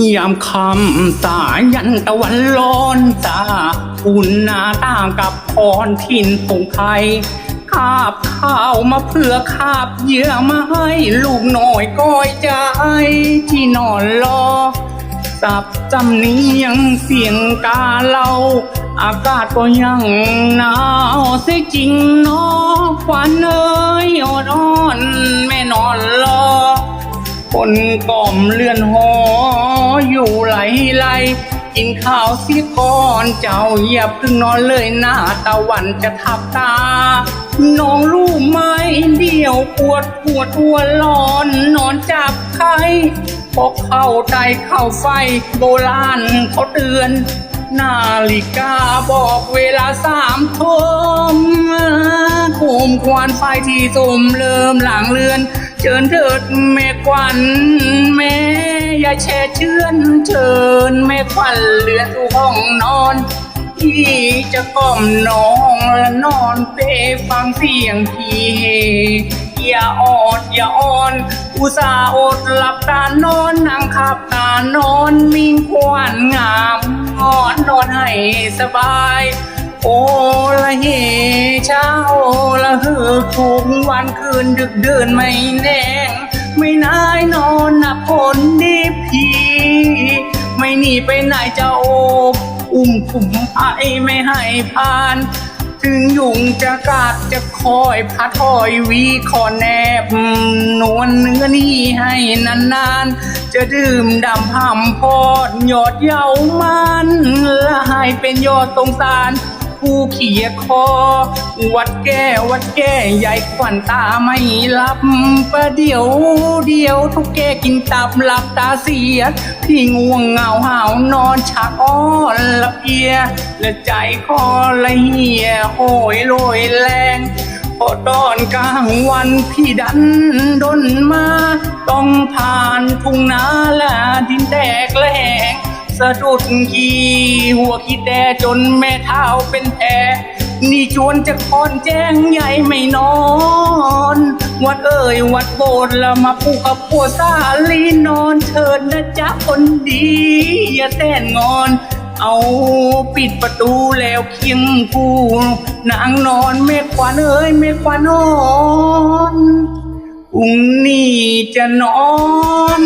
ยามคำสายันตะวันร้อนตาอุ่นหน้าต่างกับพรถิ่นพงไทยคาบข้าวมาเพื่อคาบเหยื่อมาให้ ลูกหน่อยก้อยใจที่นอนรอสับจำเนียงเสียงกาเล่า อากาศก็ยังหนาวเสียจริงนาะควันเอ้ยอดอ่อนแม่นอนรอคนกล่อมเลื่อนหอ ยู่ไหลไหลกินข้าวสียก่อนเจ้าอย่าเพึ่งนอนเลยหน้าตะวันจะทับตา น้องรู้ไหมเดี่ยวปวดปวดหัวร้อน นอนจับไข้พอเข้าใจเข้าไฟโบราณเขาเตือน นาฬิกาบอกเวลาสามทุ่มโคมควันไฟที่ตุ่มเริ่มหลังเรือน เชิญเถิดแม่ควันแม่ อย่าแช่เชื่อนเชิญแม่ควันเรือนสู่ห้องนอนพี่จะกล่อมน้องและนอนเปฟังเสียงพี่เฮอย่าอดอย่าอ่อน อุตส่าห์อดหลับตานอนนั่งขับตานอนมิ่งควันงามนอนนอนให้สบาย โอละเฮเช้าละเฮือทุกวันคืนดึกเดินไม่แน่งไม่นายนอน หนีไปไหนจะโอบอุ้มขุมไอไม่ให้ผ่าน ถึงยุงจะกัดจะคอยพัดถอยวีคอแนบ นวลเนื้อนี่ให้นานๆ จะดื่มดำพำพอด หยอดเยามันละหายเป็นยอดตรงสาร ผู้เขียคอ วัดแก้วัดแก้ใหญ่ขวัญตาไม่หลับประเดี๋ยวเดียวทุกแกกินตับหลับตาเสีย พี่ง่วงเหงาหาวนอนชักอ้อนละเพีย และใจคอละเหียโหยโรยแรงพอตอนกลางวันพี่ดันดนมา ต้องผ่านทุ่งนาและดินแตกแหลง สะดุดขี่หัวขี้แต่จนแม่เท้าเป็นแผลนี่ชวนจะคอนแจ้งใหญ่ไม่นอน วัดเอ่ยวัดโบสถ์ล้วมาผูกกับผัวซาลีนอนเชิญนะจ๊ะคนดี อย่าแต้นงอน เอาปิดประตูแล้วเคียงผู้นางนอนเมฆควันเอ้ยเมฆควันนอนพรุ่งนี้จะนอน